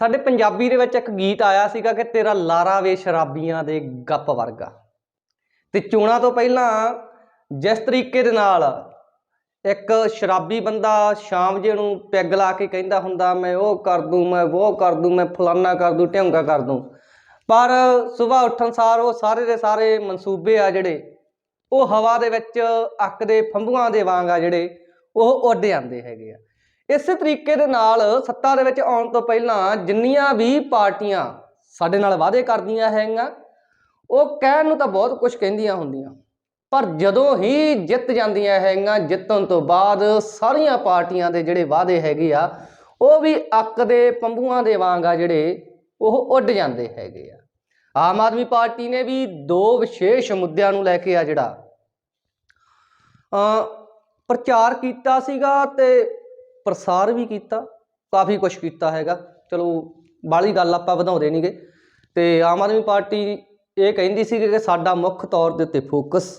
ਸਾਡੇ ਪੰਜਾਬੀ ਦੇ ਵਿੱਚ ਇੱਕ ਗੀਤ ਆਇਆ ਸੀਗਾ ਕਿ ਤੇਰਾ ਲਾਰਾ ਵੇ ਸ਼ਰਾਬੀਆਂ ਦੇ ਗੱਪ ਵਰਗਾ। ਤੇ ਚੋਣਾਂ ਤੋਂ ਪਹਿਲਾਂ ਜਿਸ ਤਰੀਕੇ ਦੇ ਨਾਲ ਇੱਕ ਸ਼ਰਾਬੀ ਬੰਦਾ ਸ਼ਾਮ ਜੇ ਨੂੰ ਪੈਗ ਲਾ ਕੇ ਕਹਿੰਦਾ ਹੁੰਦਾ, ਮੈਂ ਉਹ ਕਰ ਦੂੰ, ਮੈਂ ਉਹ ਕਰ ਦੂੰ, ਮੈਂ ਫਲਾਨਾ ਕਰ ਦੂੰ, ਢਿਉਂਗਾ ਕਰ ਦੂੰ। ਪਰ ਸਵੇਰ ਉੱਠਣ ਸਾਰ ਉਹ ਸਾਰੇ ਦੇ ਸਾਰੇ ਮਨਸੂਬੇ ਆ ਜਿਹੜੇ, ਉਹ ਹਵਾ ਦੇ ਵਿੱਚ ਅੱਕ ਦੇ ਫੰਬੂਆਂ ਦੇ ਵਾਂਗ ਆ ਜਿਹੜੇ, ਉਹ ਉੱਡ ਜਾਂਦੇ ਹੈਗੇ ਆ। ਇਸੇ ਤਰੀਕੇ ਦੇ ਨਾਲ ਸੱਤਾ ਦੇ ਵਿੱਚ ਆਉਣ ਤੋਂ ਪਹਿਲਾਂ ਜਿੰਨੀਆਂ ਵੀ ਪਾਰਟੀਆਂ ਸਾਡੇ ਨਾਲ ਵਾਅਦੇ ਕਰਦੀਆਂ ਹੈਗੀਆਂ, ਉਹ ਕਹਿਣ ਨੂੰ ਤਾਂ ਬਹੁਤ ਕੁਝ ਕਹਿੰਦੀਆਂ ਹੁੰਦੀਆਂ। ਪਰ ਜਦੋਂ ਹੀ ਜਿੱਤ ਜਾਂਦੀਆਂ ਹੈਗੀਆਂ, ਜਿੱਤਣ ਤੋਂ ਬਾਅਦ ਸਾਰੀਆਂ ਪਾਰਟੀਆਂ ਦੇ ਜਿਹੜੇ ਵਾਅਦੇ ਹੈਗੇ ਆ, ਉਹ ਵੀ ਅੱਕ ਦੇ ਪੰਬੂਆਂ ਦੇ ਵਾਂਗ ਆ ਜਿਹੜੇ ਉਹ ਉੱਡ ਜਾਂਦੇ ਹੈਗੇ ਆ। ਆਮ ਆਦਮੀ ਪਾਰਟੀ ਨੇ ਵੀ ਦੋ ਵਿਸ਼ੇਸ਼ ਮੁੱਦਿਆਂ ਨੂੰ ਲੈ ਕੇ ਆ ਜਿਹੜਾ ਪ੍ਰਚਾਰ ਕੀਤਾ ਸੀਗਾ ਤੇ ਪ੍ਰਸਾਰ ਵੀ ਕੀਤਾ, ਕਾਫੀ ਕੁਝ ਕੀਤਾ ਹੈਗਾ। ਚਲੋ ਬਾਲੀ ਗੱਲ ਆਪਾਂ ਵਧਾਉਂਦੇ ਨਹੀਂਗੇ ਤੇ ਆਮ ਆਦਮੀ ਪਾਰਟੀ ਇਹ ਕਹਿੰਦੀ ਸੀ ਕਿ ਸਾਡਾ ਮੁੱਖ ਤੌਰ ਦੇ ਉੱਤੇ ਫੋਕਸ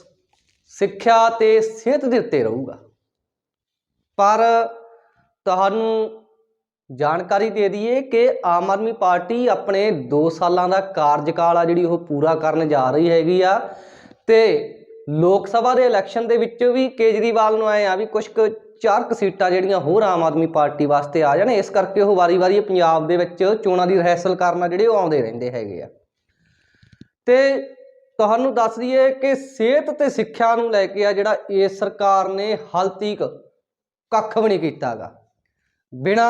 ਸਿੱਖਿਆ ਤੇ ਸਿਹਤ ਦੇ ਉੱਤੇ ਰਹੂਗਾ। ਪਰ ਤੁਹਾਨੂੰ ਜਾਣਕਾਰੀ ਦੇ ਦਈਏ ਕਿ ਆਮ ਆਦਮੀ ਪਾਰਟੀ ਆਪਣੇ 2 ਸਾਲਾਂ ਦਾ ਕਾਰਜਕਾਲ ਆ, ਜਿਹੜੀ ਉਹ ਪੂਰਾ ਕਰਨ ਜਾ ਰਹੀ ਹੈਗੀ ਆ। ਤੇ ਲੋਕ ਸਭਾ ਦੇ ਇਲੈਕਸ਼ਨ ਦੇ ਵਿੱਚ ਵੀ ਕੇਜਰੀਵਾਲ ਨੂੰ ਆਏ ਆ ਵੀ ਕੁਝ ਕੁ ਚਾਰ ਕੁ ਸੀਟਾਂ ਜਿਹੜੀਆਂ ਹੋਰ ਆਮ ਆਦਮੀ ਪਾਰਟੀ ਵਾਸਤੇ ਆ ਜਾਣ, ਇਸ ਕਰਕੇ ਉਹ ਵਾਰੀ-ਵਾਰੀ ਪੰਜਾਬ ਦੇ ਵਿੱਚ ਚੋਣਾਂ ਦੀ ਰਿਹਰਸਲ ਕਰਨਾ ਜਿਹੜੇ ਉਹ ਆਉਂਦੇ ਰਹਿੰਦੇ ਹੈਗੇ ਆ। ਤੇ ਤੁਹਾਨੂੰ ਦੱਸ ਦਈਏ ਕਿ ਸਿਹਤ ਤੇ ਸਿੱਖਿਆ ਨੂੰ ਲੈ ਕੇ ਆ ਜਿਹੜਾ ਇਸ ਸਰਕਾਰ ਨੇ ਹਾਲ ਤੀਕ ਕੱਖ ਵੀ ਨਹੀਂ ਕੀਤਾਗਾ ਬਿਨਾ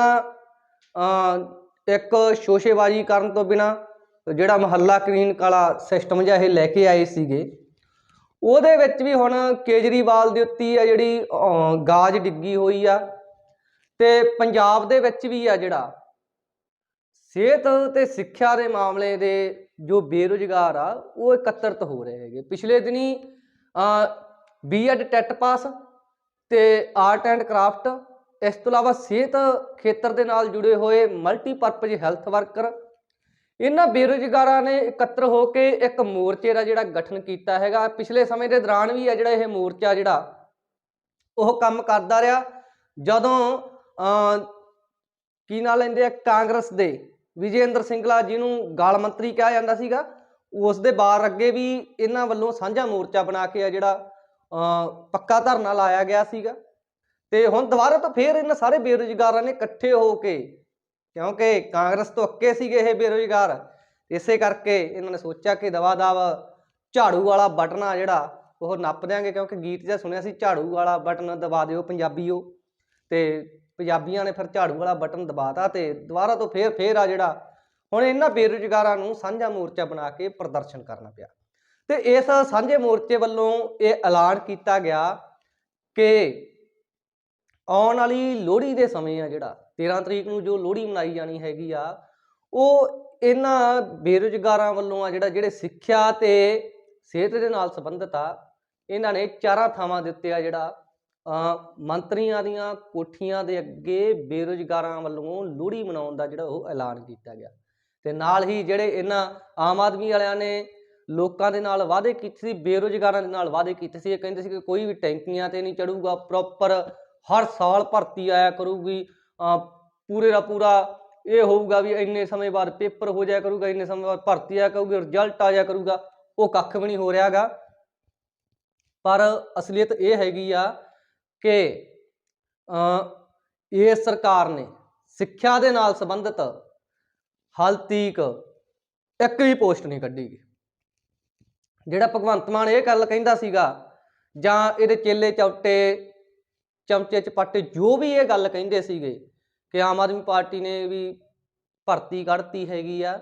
ਇੱਕ ਸ਼ੋਸ਼ੇਬਾਜ਼ੀ ਕਰਨ ਤੋਂ ਬਿਨਾ ਜਿਹੜਾ ਮਹੱਲਾ ਕਲੀਨਿਕ ਵਾਲਾ ਸਿਸਟਮ ਜਿਹਾ ਇਹ ਲੈ ਕੇ ਆਏ ਸੀਗੇ ਉਹਦੇ ਵਿੱਚ ਵੀ ਹੁਣ ਕੇਜਰੀਵਾਲ ਦੇ ਉੱਤੇ ਆ ਜਿਹੜੀ ਗਾਜ ਡਿੱਗੀ ਹੋਈ ਆ ਤੇ ਪੰਜਾਬ ਦੇ ਵਿੱਚ ਵੀ ਆ ਜਿਹੜਾ ਸਿਹਤ ਤੇ ਸਿੱਖਿਆ ਦੇ ਮਾਮਲੇ ਦੇ ਜੋ ਬੇਰੁਜ਼ਗਾਰ ਆ, ਉਹ ਇਕੱਤਰਤ ਹੋ ਰਹੇ ਹੈਗੇ। ਪਿਛਲੇ ਦਿਨੀ ਬੀਐਡ ਟੈਟ ਪਾਸ ਤੇ ਆਰਟ ਐਂਡ ਕਰਾਫਟ, ਇਸ ਤੋਂ ਇਲਾਵਾ ਸਿਹਤ ਖੇਤਰ ਦੇ ਨਾਲ ਜੁੜੇ ਹੋਏ ਮਲਟੀਪਰਪਜ਼ ਹੈਲਥ ਵਰਕਰ ਇਹਨਾਂ ਬੇਰੁਜ਼ਗਾਰਾਂ ਨੇ ਇਕੱਤਰ ਹੋ ਕੇ ਇੱਕ ਮੋਰਚੇ ਦਾ ਜਿਹੜਾ ਗਠਨ ਕੀਤਾ ਹੈਗਾ। ਪਿਛਲੇ ਸਮੇਂ ਦੇ ਦੌਰਾਨ ਵੀ ਆ ਜਿਹੜਾ ਇਹ ਮੋਰਚਾ ਜਿਹੜਾ ਉਹ ਕੰਮ ਕਰਦਾ ਰਿਹਾ। ਜਦੋਂ ਅਮ, ਕੀ ਨਾਂ ਲੈਂਦੇ ਆ ਕਾਂਗਰਸ ਦੇ ਵਿਜੇਂਦਰ ਸਿੰਗਲਾ ਜਿਹਨੂੰ ਗਾਲ ਮੰਤਰੀ ਕਿਹਾ ਜਾਂਦਾ ਸੀਗਾ ਉਸ ਦੇ ਬਾਰ ਅੱਗੇ ਵੀ ਇਹਨਾਂ ਵੱਲੋਂ ਸਾਂਝਾ ਮੋਰਚਾ ਬਣਾ ਕੇ ਆ ਜਿਹੜਾ ਅਮ, ਪੱਕਾ ਧਰਨਾ ਲਾਇਆ ਗਿਆ ਸੀਗਾ। ਤੇ ਹੁਣ ਦੁਬਾਰਾ ਤੋਂ ਫੇਰ ਇਹਨਾਂ ਸਾਰੇ ਬੇਰੁਜ਼ਗਾਰਾਂ ਨੇ ਇਕੱਠੇ ਹੋ ਕੇ ਕਿਉਂਕਿ ਕਾਂਗਰਸ ਤੋਂ ਅੱਕੇ ਸੀਗੇ ਇਹ ਬੇਰੁਜ਼ਗਾਰ, ਇਸੇ ਕਰਕੇ ਇਹਨਾਂ ਨੇ ਸੋਚਿਆ ਕਿ ਦਵਾ ਦਵ ਝਾੜੂ ਵਾਲਾ ਬਟਨ ਆ ਜਿਹੜਾ, ਉਹ ਨੱਪ ਦਿਆਂਗੇ ਕਿਉਂਕਿ ਗੀਤ ਜਿਹਾ ਸੁਣਿਆ ਸੀ, ਝਾੜੂ ਵਾਲਾ ਬਟਨ ਦਬਾ ਦਿਓ ਪੰਜਾਬੀਓ। ਤੇ ਪੰਜਾਬੀਆਂ ਨੇ ਫਿਰ ਝਾੜੂ ਵਾਲਾ ਬਟਨ ਦਬਾਤਾ ਤੇ ਦੁਬਾਰਾ ਤੋਂ ਫੇਰ ਫੇਰ ਆ ਜਿਹੜਾ, ਹੁਣ ਇਹਨਾਂ ਬੇਰੁਜ਼ਗਾਰਾਂ ਨੂੰ ਸਾਂਝਾ ਮੋਰਚਾ ਬਣਾ ਕੇ ਪ੍ਰਦਰਸ਼ਨ ਕਰਨਾ ਪਿਆ। ਤੇ ਇਸ ਸਾਂਝੇ ਮੋਰਚੇ ਵੱਲੋਂ ਇਹ ਐਲਾਨ ਕੀਤਾ ਗਿਆ ਕਿ ਆਉਣ ਵਾਲੀ ਲੋਹੜੀ ਦੇ ਸਮੇਂ ਆ ਜਿਹੜਾ 13 ਤਰੀਕ ਨੂੰ ਜੋ ਲੋਹੜੀ ਮਨਾਈ ਜਾਣੀ ਹੈਗੀ ਆ, ਉਹ ਇਹਨਾਂ ਬੇਰੁਜ਼ਗਾਰਾਂ ਵੱਲੋਂ ਆ ਜਿਹੜਾ, ਜਿਹੜੇ ਸਿੱਖਿਆ ਤੇ ਸਿਹਤ ਦੇ ਨਾਲ ਸੰਬੰਧਿਤ ਆ, ਇਹਨਾਂ ਨੇ ਚਾਰਾਂ ਥਾਵਾਂ ਦੇ ਉੱਤੇ ਆ ਜਿਹੜਾ ਮੰਤਰੀਆਂ ਦੀਆਂ ਕੋਠੀਆਂ ਦੇ ਅੱਗੇ ਬੇਰੁਜ਼ਗਾਰਾਂ ਵੱਲੋਂ ਲੋਹੜੀ ਮਨਾਉਣ ਦਾ ਜਿਹੜਾ ਉਹ ਐਲਾਨ ਕੀਤਾ ਗਿਆ। ਤੇ ਨਾਲ ਹੀ ਜਿਹੜੇ ਇਹਨਾਂ ਆਮ ਆਦਮੀ ਵਾਲਿਆਂ ਨੇ ਲੋਕਾਂ ਦੇ ਨਾਲ ਵਾਅਦੇ ਕੀਤੇ ਸੀ, ਬੇਰੁਜ਼ਗਾਰਾਂ ਦੇ ਨਾਲ ਵਾਅਦੇ ਕੀਤੇ ਸੀ, ਇਹ ਕਹਿੰਦੇ ਸੀ ਕਿ ਕੋਈ ਵੀ ਟੈਂਕੀਆਂ ਤੇ ਨਹੀਂ ਚੜੂਗਾ, ਪ੍ਰੋਪਰ ਹਰ ਸਾਲ ਭਰਤੀ ਆਇਆ ਕਰੂਗੀ ਪੂਰੇ ਦਾ ਪੂਰਾ ਇਹ ਹੋਊਗਾ ਵੀ ਇੰਨੇ ਸਮੇਂ ਬਾਅਦ ਪੇਪਰ ਹੋ ਜਾਇਆ ਕਰੂਗਾ ਇੰਨੇ ਸਮੇਂ ਬਾਅਦ ਭਰਤੀ ਆਇਆ ਕਰੂਗੀ ਰਿਜ਼ਲਟ ਆ ਜਾਇਆ ਕਰੂਗਾ ਉਹ ਕੱਖ ਵੀ ਨਹੀਂ ਹੋ ਰਿਹਾਗਾ ਪਰ ਅਸਲੀਅਤ ਇਹ ਹੈਗੀ ਆ ਕਿ ਅ, ਇਹ ਸਰਕਾਰ ਨੇ ਸਿੱਖਿਆ ਦੇ ਨਾਲ ਸੰਬੰਧਿਤ ਹਾਲ ਤੀਕ ਇੱਕ ਵੀ ਪੋਸਟ ਨਹੀਂ ਕੱਢੀ ਗੀ। ਜਿਹੜਾ ਭਗਵੰਤ ਮਾਨ ਇਹ ਗੱਲ ਕਹਿੰਦਾ ਸੀਗਾ ਜਾਂ ਇਹਦੇ ਚੇਲੇ ਚੌਟੇ ਚਮਚੇ ਚਪਾਟੇ ਜੋ ਵੀ ਇਹ ਗੱਲ ਕਹਿੰਦੇ ਸੀਗੇ ਕਿ ਆਮ ਆਦਮੀ ਪਾਰਟੀ ਨੇ ਵੀ ਭਰਤੀ ਕੱਢਤੀ ਹੈਗੀ ਆ,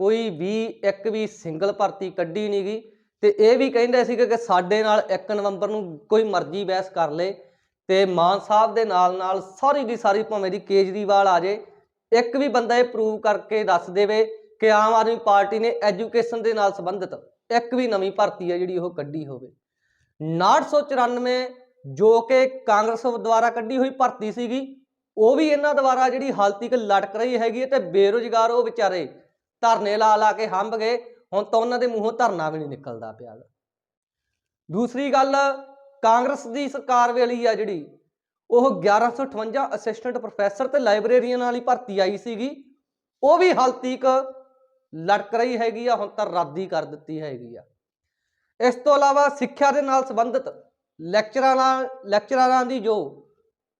ਕੋਈ ਵੀ ਇੱਕ ਵੀ ਸਿੰਗਲ ਭਰਤੀ ਕੱਢੀ ਨਹੀਂ ਗਈ ਤੇ ਇਹ ਵੀ ਕਹਿੰਦੇ ਸੀਗੇ ਕਿ ਸਾਡੇ ਨਾਲ 1 ਨਵੰਬਰ ਨੂੰ ਕੋਈ ਮਰਜ਼ੀ ਬਹਿਸ ਕਰ ਲੇ ਤੇ ਮਾਨ ਸਾਹਿਬ ਦੇ ਨਾਲ ਨਾਲ ਸਾਰੀ ਦੀ ਸਾਰੀ ਭਾਵੇਂ ਦੀ ਕੇਜਰੀਵਾਲ ਆ ਜੇ, ਇੱਕ ਵੀ ਬੰਦਾ ਇਹ ਪ੍ਰੂਵ ਕਰਕੇ ਦੱਸ ਦੇਵੇ ਕਿ ਆਮ ਆਦਮੀ ਪਾਰਟੀ ਨੇ ਐਜੂਕੇਸ਼ਨ ਦੇ ਨਾਲ ਸੰਬੰਧਿਤ ਇੱਕ ਵੀ ਨਵੀਂ ਭਰਤੀ ਹੈ ਜਿਹੜੀ ਉਹ ਕੱਢੀ ਹੋਵੇ। 994 ਜੋ ਕਿ ਕਾਂਗਰਸ ਦੁਆਰਾ ਕੱਢੀ ਹੋਈ ਭਰਤੀ ਸੀਗੀ, ਉਹ ਵੀ ਇਹਨਾਂ ਦੁਆਰਾ ਜਿਹੜੀ ਹਾਲ ਤੱਕ ਲਟਕ ਰਹੀ ਹੈਗੀ ਹੈ ਤੇ ਬੇਰੁਜ਼ਗਾਰ ਉਹ ਵਿਚਾਰੇ ਧਰਨੇ ਲਾ ਲਾ ਕੇ ਹੰਭ ਗਏ, ਹੁਣ ਤਾਂ ਉਹਨਾਂ ਦੇ ਮੂੰਹੋਂ ਧਰਨਾ ਵੀ ਨਹੀਂ ਨਿਕਲਦਾ ਪਿਆ ਦੂਸਰੀ ਗੱਲ, ਕਾਂਗਰਸ ਦੀ ਸਰਕਾਰ ਵੇਲੇ ਆ ਜਿਹੜੀ, ਉਹ 1158 ਅਸਿਸਟੈਂਟ ਪ੍ਰੋਫੈਸਰ ਤੇ ਲਾਇਬ੍ਰੇਰੀਅਨ ਵਾਲੀ ਭਰਤੀ ਆਈ ਸੀਗੀ, ਉਹ ਵੀ ਹਾਲ ਤੀਕ ਲਟਕ ਰਹੀ ਹੈਗੀ ਆ, ਹੁਣ ਤਾਂ ਰੱਦ ਹੀ ਕਰ ਦਿੱਤੀ ਹੈਗੀ ਆ। ਇਸ ਤੋਂ ਇਲਾਵਾ ਸਿੱਖਿਆ ਦੇ ਨਾਲ ਸੰਬੰਧਿਤ ਲੈਕਚਰਾਰਾਂ ਲੈਕਚਰਾਰਾਂ ਦੀ ਜੋ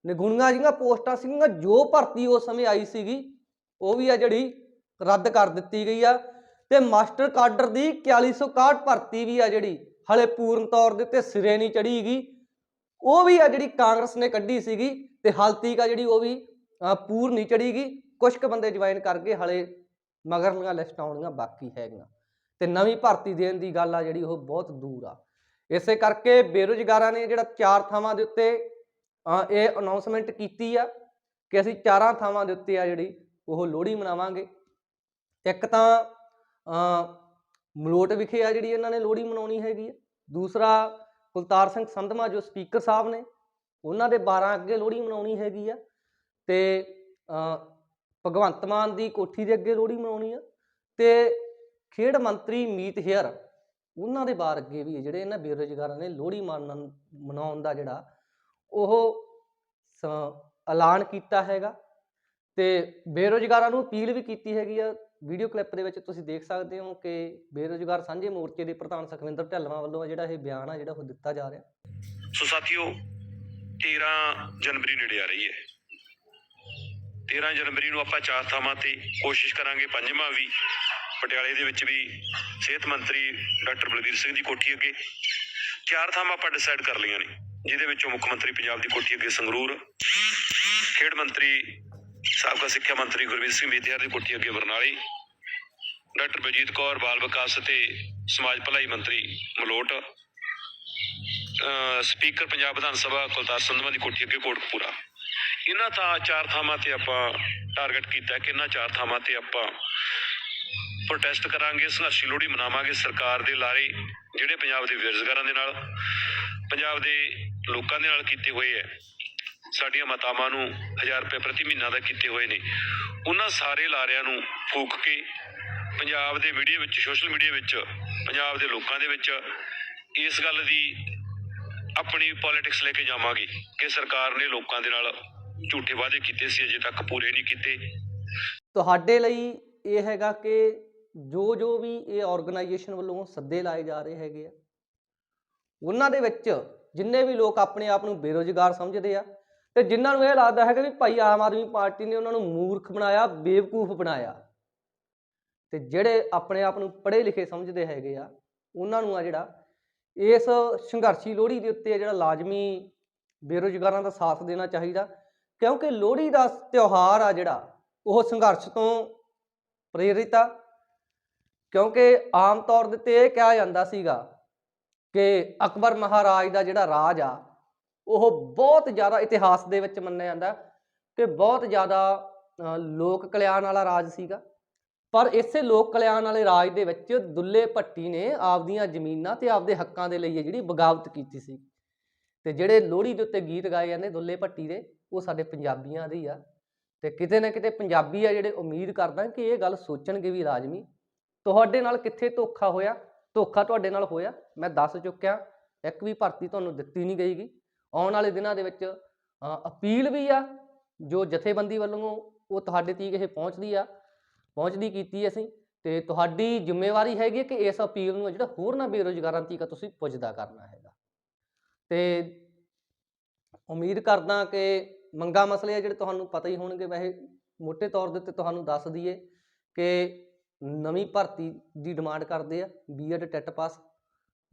ਨਿਗੁਣੀਆਂ ਜਿਹੀਆਂ ਪੋਸਟਾਂ ਸੀਗੀਆਂ, ਜੋ ਭਰਤੀ ਉਸ ਸਮੇਂ ਆਈ ਸੀਗੀ, ਉਹ ਵੀ ਆ ਜਿਹੜੀ ਰੱਦ ਕਰ ਦਿੱਤੀ ਗਈ ਆ। ਤੇ ਮਾਸਟਰ ਕਾਡਰ ਦੀ 4161 ਭਰਤੀ ਵੀ ਆ ਜਿਹੜੀ ਹਲੇ ਪੂਰਨ ਤੌਰ ਦੇ ਉੱਤੇ ਸਿਰੇ ਨਹੀਂ ਚੜੀਗੀ ਉਹ ਵੀ ਆ ਜਿਹੜੀ ਕਾਂਗਰਸ ਨੇ ਕੱਢੀ ਸੀਗੀ ਤੇ ਹਾਲ ਤੀਕ ਆ ਜਿਹੜੀ ਉਹ ਵੀ ਪੂਰ ਨਹੀਂ ਚੜੀਗੀ ਕੁਝ ਕੁ ਬੰਦੇ ਜੁਆਇਨ ਕਰਕੇ ਗਏ ਹਲੇ ਮਗਰਲੀਆਂ ਲਿਸਟ ਆਉਣੀਆਂ ਬਾਕੀ ਹੈਗੀਆਂ। ਤੇ ਨਵੀਂ ਭਰਤੀ ਦੇਣ ਦੀ ਗੱਲ ਆ ਜਿਹੜੀ ਉਹ ਬਹੁਤ ਦੂਰ ਆ। ਇਸੇ ਕਰਕੇ ਬੇਰੁਜ਼ਗਾਰਾਂ ਨੇ ਜਿਹੜਾ ਚਾਰ ਥਾਵਾਂ ਦੇ ਉੱਤੇ ਇਹ ਅਨਾਉਂਸਮੈਂਟ ਕੀਤੀ ਆ ਕਿ ਅਸੀਂ ਚਾਰਾਂ ਥਾਵਾਂ ਦੇ ਉੱਤੇ ਆ ਜਿਹੜੀ, ਉਹ ਲੋਹੜੀ ਮਨਾਵਾਂਗੇ। ਇੱਕ ਤਾਂ ਮਲੋਟ ਵਿਖੇ ਆ ਜਿਹੜੀ ਇਹਨਾਂ ਨੇ ਲੋਹੜੀ ਮਨਾਉਣੀ ਹੈਗੀ ਆ। ਦੂਸਰਾ ਕੁਲਤਾਰ ਸਿੰਘ ਸੰਧਮਾ, ਜੋ ਸਪੀਕਰ ਸਾਹਿਬ ਨੇ, ਉਹਨਾਂ ਦੇ 12 ਅੱਗੇ ਲੋਹੜੀ ਮਨਾਉਣੀ ਹੈਗੀ ਆ। ਤੇ ਭਗਵੰਤ ਮਾਨ ਦੀ ਕੋਠੀ ਦੇ ਅੱਗੇ ਲੋਹੜੀ ਮਨਾਉਣੀ ਆ। ਤੇ ਖੇਡ ਮੰਤਰੀ ਮੀਤ ਹੇਅਰ ਉਹਨਾਂ ਦੇ ਬਾਰ ਅੱਗੇ ਵੀ ਜਿਹੜੇ ਇਹਨਾਂ ਬੇਰੁਜ਼ਗਾਰਾਂ ਨੇ ਲੋਹੜੀ ਮਨਾਉਣ ਦਾ ਜਿਹੜਾ, ਉਹ ਐਲਾਨ ਕੀਤਾ ਹੈਗਾ ਤੇ ਬੇਰੁਜ਼ਗਾਰਾਂ ਨੂੰ ਅਪੀਲ ਵੀ ਕੀਤੀ ਹੈਗੀ ਆ। ਵੀਡੀਓ ਕਲਿੱਪ ਦੇ ਵਿੱਚ ਤੁਸੀਂ ਦੇਖ ਸਕਦੇ ਹੋ ਕਿ ਬੇਰੁਜ਼ਗਾਰ ਸਾਂਝੇ ਮੋਰਚੇ ਦੇ ਪ੍ਰਧਾਨ ਸੁਖਵਿੰਦਰ ਢੱਲਵਾਂ ਵੱਲੋਂ ਜਿਹੜਾ ਇਹ ਬਿਆਨ ਆ ਜਿਹੜਾ ਉਹ ਦਿੱਤਾ ਜਾ ਰਿਹਾ। ਸੋ ਸਾਥੀਓ 13 ਜਨਵਰੀ ਨੇੜੇ ਆ ਰਹੀ ਹੈ। 13 ਜਨਵਰੀ ਨੂੰ ਆਪਾਂ ਚਾਰ ਥਾਵਾਂ ਤੇ ਕੋਸ਼ਿਸ਼ ਕਰਾਂਗੇ, ਪੰਜਵਾਂ ਵੀ ਪਟਿਆਲੇ ਦੇ ਵਿੱਚ ਵੀ ਸਿਹਤ ਮੰਤਰੀ ਡਾਕਟਰ ਬਲਬੀਰ ਸਿੰਘ ਦੀ ਕੋਠੀ ਅੱਗੇ ਚਾਰ ਥਾਵਾਂ ਆਪਾਂ ਡਿਸਾਈਡ ਕਰ ਲਈਆਂ ਨੇ, ਜਿਹਦੇ ਵਿੱਚੋਂ ਮੁੱਖ ਮੰਤਰੀ ਪੰਜਾਬ ਦੀ ਕੋਠੀ ਅੱਗੇ ਸੰਗਰੂਰ, ਖੇਡ ਮੰਤਰੀ, ਸਾਬਕਾ ਸਿੱਖਿਆ ਮੰਤਰੀ ਗੁਰਵੀਰ ਸਿੰਘ ਮੀਤਿਆਰ ਦੀ ਕੋਠੀ ਅੱਗੇ ਬਰਨਾਲੇ, ਡਾਕਟਰ ਬਲਜੀਤ ਕੌਰ, ਬਾਲ ਵਿਕਾਸ ਅਤੇ ਸਮਾਜ ਭਲਾਈ ਮੰਤਰੀ ਮਲੋਟ ਸਪੀਕਰ ਪੰਜਾਬ ਵਿਧਾਨ ਸਭਾ ਕੁਲਤਾਰ ਸੰਧਵਾ ਦੀ ਕੋਠੀ ਅੱਗੇ ਕੋਟਕਪੂਰਾ। ਇਹਨਾਂ ਤਾਂ ਚਾਰ ਥਾਵਾਂ ਤੇ ਆਪਾਂ ਟਾਰਗੇਟ ਕੀਤਾ ਕਿ ਇਹਨਾਂ ਚਾਰ ਥਾਵਾਂ ਤੇ ਆਪਾਂ ਪ੍ਰੋਟੈਸਟ ਕਰਾਂਗੇ, ਸੰਘਰਸ਼ੀ ਲੋਹੜੀ ਮਨਾਵਾਂਗੇ ਸਰਕਾਰ ਦੇ ਲਾਰੇ, ਜਿਹੜੇ ਪੰਜਾਬ ਦੇ ਬੇਰੁਜ਼ਗਾਰਾਂ ਦੇ ਨਾਲ, ਪੰਜਾਬ ਦੇ ਲੋਕਾਂ ਦੇ ਨਾਲ ਕੀਤੇ ਹੋਏ ਹੈ। ਸਾਡੀਆਂ ਮਾਤਾਵਾਂ ਨੂੰ 1000 ਰੁਪਏ ਪ੍ਰਤੀ ਮਹੀਨਾ ਦਾ ਕੀਤੇ ਹੋਏ ਨੇ। ਉਹਨਾਂ ਸਾਰੇ ਲਾਰਿਆਂ ਨੂੰ ਫੂਕ ਕੇ ਪੰਜਾਬ ਦੇ ਮੀਡੀਆ ਵਿੱਚ, ਸੋਸ਼ਲ ਮੀਡੀਆ ਵਿੱਚ, ਪੰਜਾਬ ਦੇ ਲੋਕਾਂ ਦੇ ਵਿੱਚ ਇਸ ਗੱਲ ਦੀ ਆਪਣੀ ਪੋਲਿਟਿਕਸ ਲੈ ਕੇ ਜਾਵਾਂਗੇ ਕਿ ਸਰਕਾਰ ਨੇ ਲੋਕਾਂ ਦੇ ਨਾਲ ਝੂਠੇ ਵਾਅਦੇ ਕੀਤੇ ਸੀ, ਅਜੇ ਤੱਕ ਪੂਰੇ ਨਹੀਂ ਕੀਤੇ। ਤੁਹਾਡੇ ਲਈ ਇਹ ਹੈਗਾ ਕਿ ਜੋ ਜੋ ਵੀ ਇਹ ਆਰਗੇਨਾਈਜੇਸ਼ਨ ਵੱਲੋਂ ਸੱਦੇ ਲਾਏ ਜਾ ਰਹੇ ਹੈਗੇ ਆ, ਉਹਨਾਂ ਦੇ ਵਿੱਚ ਜਿੰਨੇ ਵੀ ਲੋਕ ਆਪਣੇ ਆਪ ਨੂੰ ਬੇਰੋਜ਼ਗਾਰ ਸਮਝਦੇ ਆ ਤੇ ਜਿਨ੍ਹਾਂ ਨੂੰ ਇਹ ਲੱਗਦਾ ਹੈਗਾ ਵੀ ਭਾਈ ਆਮ ਆਦਮੀ ਪਾਰਟੀ ਨੇ ਉਹਨਾਂ ਨੂੰ ਮੂਰਖ ਬਣਾਇਆ, ਬੇਵਕੂਫ ਬਣਾਇਆ ਤੇ ਜਿਹੜੇ ਆਪਣੇ ਆਪ ਨੂੰ ਪੜ੍ਹੇ ਲਿਖੇ ਸਮਝਦੇ ਹੈਗੇ ਆ, ਉਹਨਾਂ ਨੂੰ ਆ ਜਿਹੜਾ ਇਸ ਸੰਘਰਸ਼ੀ ਲੋਹੜੀ ਦੇ ਉੱਤੇ ਜਿਹੜਾ ਲਾਜ਼ਮੀ ਬੇਰੋਜ਼ਗਾਰਾਂ ਦਾ ਸਾਥ ਦੇਣਾ ਚਾਹੀਦਾ, ਕਿਉਂਕਿ ਲੋਹੜੀ ਦਾ ਤਿਉਹਾਰ ਆ ਜਿਹੜਾ, ਉਹ ਸੰਘਰਸ਼ ਤੋਂ ਪ੍ਰੇਰਿਤ ਆ ਕਿਉਂਕਿ ਆਮ ਤੌਰ ਦੇ ਉੱਤੇ ਇਹ ਕਿਹਾ ਜਾਂਦਾ ਸੀਗਾ ਕਿ ਅਕਬਰ ਮਹਾਰਾਜ ਦਾ ਜਿਹੜਾ ਰਾਜ ਆ, ਉਹ ਬਹੁਤ ਜ਼ਿਆਦਾ ਇਤਿਹਾਸ ਦੇ ਵਿੱਚ ਮੰਨਿਆ ਜਾਂਦਾ ਕਿ ਬਹੁਤ ਜ਼ਿਆਦਾ ਲੋਕ ਕਲਿਆਣ ਵਾਲਾ ਰਾਜ ਸੀਗਾ। ਪਰ ਇਸੇ ਲੋਕ ਕਲਿਆਣ ਵਾਲੇ ਰਾਜ ਦੇ ਵਿੱਚ ਦੁੱਲੇ ਭੱਟੀ ਨੇ ਆਪਦੀਆਂ ਜ਼ਮੀਨਾਂ ਤੇ ਆਪਦੇ ਹੱਕਾਂ ਦੇ ਲਈ ਇਹ ਜਿਹੜੀ ਬਗਾਵਤ ਕੀਤੀ ਸੀ। ਤੇ ਜਿਹੜੇ ਲੋਹੜੀ ਦੇ ਉੱਤੇ ਗੀਤ ਗਾਏ ਜਾਂਦੇ ਦੁੱਲੇ ਭੱਟੀ ਦੇ, ਉਹ ਸਾਡੇ ਪੰਜਾਬੀਆਂ ਦੇ ਹੀ ਆ। ਤੇ ਕਿਤੇ ਨਾ ਕਿਤੇ ਪੰਜਾਬੀ ਆ ਜਿਹੜੇ ਉਮੀਦ ਕਰਦਾ ਕਿ ਇਹ ਗੱਲ ਸੋਚਣਗੇ ਵੀ ਲਾਜ਼ਮੀ ਤੁਹਾਡੇ ਨਾਲ ਕਿੱਥੇ ਧੋਖਾ ਹੋਇਆ? ਧੋਖਾ ਤੁਹਾਡੇ ਨਾਲ ਹੋਇਆ? ਮੈਂ ਦੱਸ ਚੁੱਕਿਆ, ਇੱਕ ਵੀ ਭਰਤੀ ਤੁਹਾਨੂੰ ਦਿੱਤੀ ਨਹੀਂ ਗਈਗੀ। ਆਉਣ ਵਾਲੇ ਦਿਨਾਂ ਦੇ ਵਿੱਚ ਅਪੀਲ ਵੀ ਆ, ਜੋ ਜਥੇਬੰਦੀ ਵੱਲੋਂ ਉਹ ਤੁਹਾਡੇ ਤੀਕ ਇਹ ਪਹੁੰਚਦੀ ਆ, ਪਹੁੰਚਦੀ ਕੀਤੀ ਅਸੀਂ, ਤੇ ਤੁਹਾਡੀ ਜ਼ਿੰਮੇਵਾਰੀ ਹੈਗੀ ਹੈ ਕਿ ਇਸ ਅਪੀਲ ਨੂੰ ਜਿਹੜਾ ਹੋਰ ਨਾ ਬੇਰੁਜ਼ਗਾਰਾਂ ਤੀਕ ਤੁਸੀਂ ਪੁੱਜਦਾ ਕਰਨਾ ਹੈਗਾ। ਤੇ ਉਮੀਦ ਕਰਦਾ ਕਿ ਮੰਗਾ ਮਸਲੇ ਆ ਜਿਹੜੇ ਤੁਹਾਨੂੰ ਪਤਾ ਹੀ ਹੋਣਗੇ, ਵੈਸੇ ਮੋٹے ਤੌਰ ਦੇ ਉੱਤੇ ਤੁਹਾਨੂੰ ਦੱਸ ਦਈਏ ਕਿ ਨਵੀਂ ਭਰਤੀ ਦੀ ਡਿਮਾਂਡ ਕਰਦੇ ਆ ਬੀਐਡ ਟੈਟ ਪਾਸ,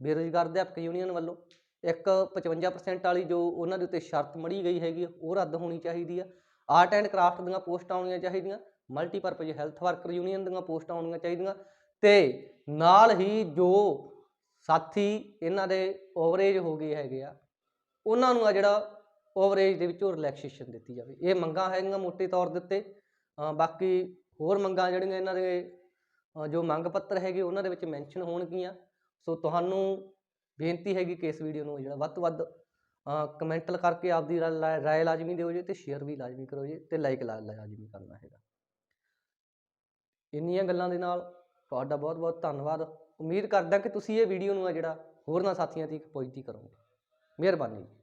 ਬੇਰੁਜ਼ਗਾਰ ਅਧਿਆਪਕ ਯੂਨੀਅਨ ਵੱਲੋਂ, ਇੱਕ 55% ਵਾਲੀ ਜੋ ਉਹਨਾਂ ਦੇ ਉੱਤੇ ਸ਼ਰਤ ਮੜੀ ਗਈ ਹੈਗੀ ਉਹ ਰੱਦ ਹੋਣੀ ਚਾਹੀਦੀ ਆ। ਆਰਟ ਐਂਡ ਕਰਾਫਟ ਦੀਆਂ ਪੋਸਟਾਂ ਆਉਣੀਆਂ ਚਾਹੀਦੀਆਂ ਮਲਟੀਪਰਪਜ਼ ਹੈਲਥ ਵਰਕਰ ਯੂਨੀਅਨ ਦੀਆਂ ਪੋਸਟਾਂ ਆਉਣੀਆਂ ਚਾਹੀਦੀਆਂ, ਤੇ ਨਾਲ ਹੀ ਜੋ ਸਾਥੀ ਇਹਨਾਂ ਦੇ ਓਵਰੇਜ ਹੋ ਗਏ ਹੈਗੇ ਆ, ਉਹਨਾਂ ਨੂੰ ਆ ਜਿਹੜਾ ਓਵਰੇਜ ਦੇ ਵਿੱਚੋਂ ਰਿਲੈਕਸੇਸ਼ਨ ਦਿੱਤੀ ਜਾਵੇ। ਇਹ ਮੰਗਾਂ ਹੈਗੀਆਂ ਮੋਟੇ ਤੌਰ ਦੇ ਉੱਤੇ ਬਾਕੀ ਹੋਰ ਮੰਗਾਂ ਜਿਹੜੀਆਂ ਇਹਨਾਂ ਦੇ ਜੋ ਮੰਗ ਪੱਤਰ ਹੈਗੇ ਉਹਨਾਂ ਦੇ ਵਿੱਚ ਮੈਂਸ਼ਨ ਹੋਣਗੀਆਂ। ਸੋ ਤੁਹਾਨੂੰ ਬੇਨਤੀ ਹੈਗੀ ਕਿ ਇਸ ਵੀਡੀਓ ਨੂੰ ਜਿਹੜਾ ਵੱਧ ਤੋਂ ਵੱਧ ਕਮੈਂਟ ਕਰਕੇ ਆਪਦੀ ਰਾ- ਰਾ- ਰਾਏ ਲਾਜ਼ਮੀ ਦਿਓ ਜੀ ਤੇ ਸ਼ੇਅਰ ਵੀ ਲਾਜ਼ਮੀ ਕਰੋ ਜੀ ਤੇ ਲਾਈਕ ਲਾਜ਼ਮੀ ਕਰਨਾ ਹੈਗਾ। ਇੰਨੀਆਂ ਗੱਲਾਂ ਦੇ ਨਾਲ ਤੁਹਾਡਾ ਬਹੁਤ ਬਹੁਤ ਧੰਨਵਾਦ। ਉਮੀਦ ਕਰਦਾ ਕਿ ਤੁਸੀਂ ਇਹ ਵੀਡੀਓ ਨੂੰ ਆ ਜਿਹੜਾ ਹੋਰਨਾਂ ਸਾਥੀਆਂ ਤੱਕ ਪਹੁੰਚਦੀ ਕਰੋਗੇ। ਮਿਹਰਬਾਨੀ। ਜੀ